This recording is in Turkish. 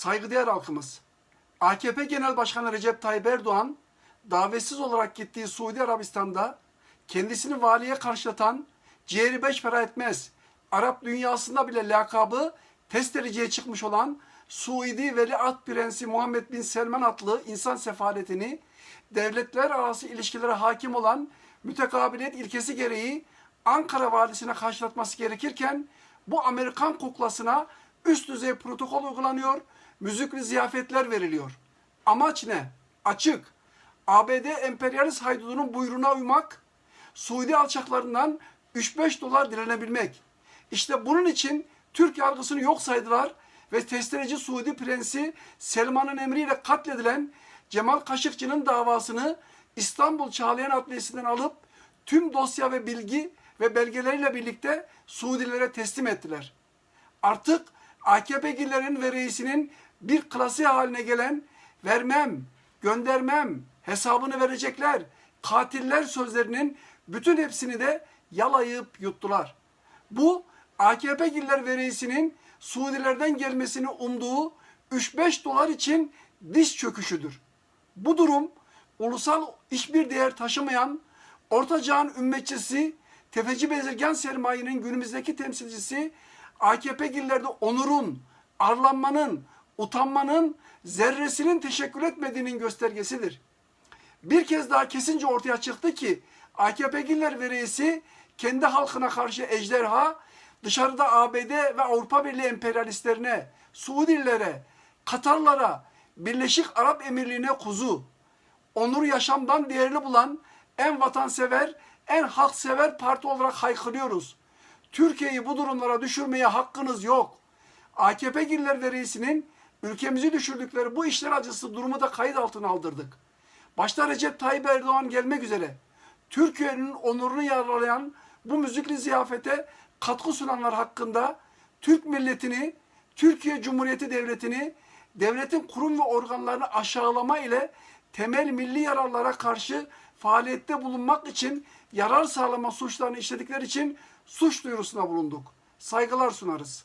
Saygıdeğer halkımız, AKP Genel Başkanı Recep Tayyip Erdoğan, davetsiz olarak gittiği Suudi Arabistan'da kendisini valiye karşılatan ciğeri beş para etmez, Arap dünyasında bile lakabı testericiye çıkmış olan Suudi Veliaht Prensi Muhammed Bin Selman adlı insan sefaletini devletler arası ilişkilere hakim olan mütekabiliyet ilkesi gereği Ankara valisine karşılatması gerekirken bu Amerikan kuklasına üst düzey protokol uygulanıyor, müzikli ziyafetler veriliyor. Amaç ne? Açık. ABD emperyalist haydudunun buyruğuna uymak, Suudi alçaklarından 3-5 dolar dilenebilmek. İşte bunun için Türk yargısını yok saydılar ve testereci Suudi Prensi Selman'ın emriyle katledilen Cemal Kaşıkçı'nın davasını İstanbul Çağlayan Adliyesi'nden alıp tüm dosya ve bilgi ve belgeleriyle birlikte Suudilere teslim ettiler. Artık AKP'lilerin ve reisinin bir klasiği haline gelen vermem, göndermem, hesabını verecekler, katiller sözlerinin bütün hepsini de yalayıp yuttular. Bu AKP'liler ve reisinin Suudilerden gelmesini umduğu 3-5 dolar için diz çöküşüdür. Bu durum ulusal hiçbir değer taşımayan Orta Çağ'ın ümmetçisi, tefeci bezirgen sermayenin günümüzdeki temsilcisi AKP'lilerde onurun, arlanmanın, utanmanın zerresinin teşekkür etmediğinin göstergesidir. Bir kez daha kesince ortaya çıktı ki AKP'liler ve reisi kendi halkına karşı ejderha, dışarıda ABD ve Avrupa Birliği emperyalistlerine, Suudililere, Katarlara, Birleşik Arap Emirliği'ne kuzu, onur yaşamdan değerli bulan en vatansever, en halksever parti olarak haykırıyoruz. Türkiye'yi bu durumlara düşürmeye hakkınız yok. AKP ve reisinin ülkemizi düşürdükleri bu işler acısı durumu da kayıt altına aldırdık. Başta Recep Tayyip Erdoğan gelmek üzere Türkiye'nin onurunu yaralayan bu müzikli ziyafete katkı sunanlar hakkında Türk milletini, Türkiye Cumhuriyeti Devleti'ni, devletin kurum ve organlarını aşağılama ile temel milli yararlara karşı faaliyette bulunmak için yarar sağlama suçlarını işledikleri için suç duyurusuna bulunduk. Saygılar sunarız.